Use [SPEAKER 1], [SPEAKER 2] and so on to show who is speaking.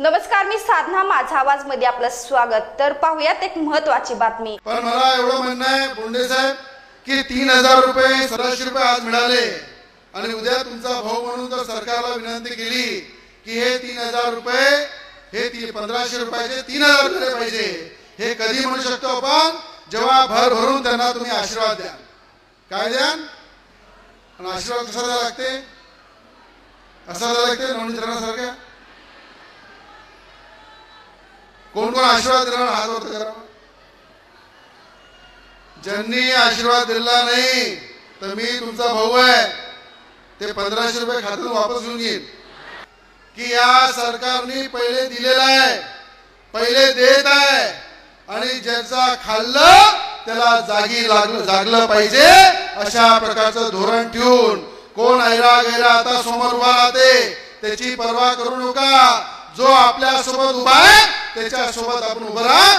[SPEAKER 1] नमस्कार मी साधना माझा आवाजमध्ये आपलं स्वागत. तर पाहूयात एक महत्वाची बातमी.
[SPEAKER 2] पण मला एवढं म्हणणं आहे बोंडे साहेब की तीन हजार रुपये सतराशे रुपये आज मिळाले. आणि उद्या तुमचा भाऊ म्हणून जर सरकारला विनंती केली की हे तीन हजार रुपये हे ती पंधराशे रुपयाचे तीन हजार रुपये पाहिजे. हे कधी म्हणू शकतो आपण? जेव्हा भर भरून त्यांना तुम्ही आशीर्वाद द्या. काय द्या? आणि आशीर्वाद कसा लागते? असा लागते? नवनीत कोण कोण आशीर्वाद देणार हात होत करा. ज्यांनी आशीर्वाद दिला नाही तर मी तुमचा भाऊ आहे. ते पंधराशे रुपये खात्यात वापस घेऊन येईल. की या सरकारने पहिले दिलेला आहे पहिले देत आहे आणि ज्याचा खाल्लं त्याला जागी लागलं जागलं पाहिजे अशा प्रकारचं धोरण ठेवून. कोण ऐरा गैरा आता समोर उभा राहते त्याची पर्वा करू नका. जो आपल्यासोबत उभा आहे त्याच्यासोबत आपण उभं राहा.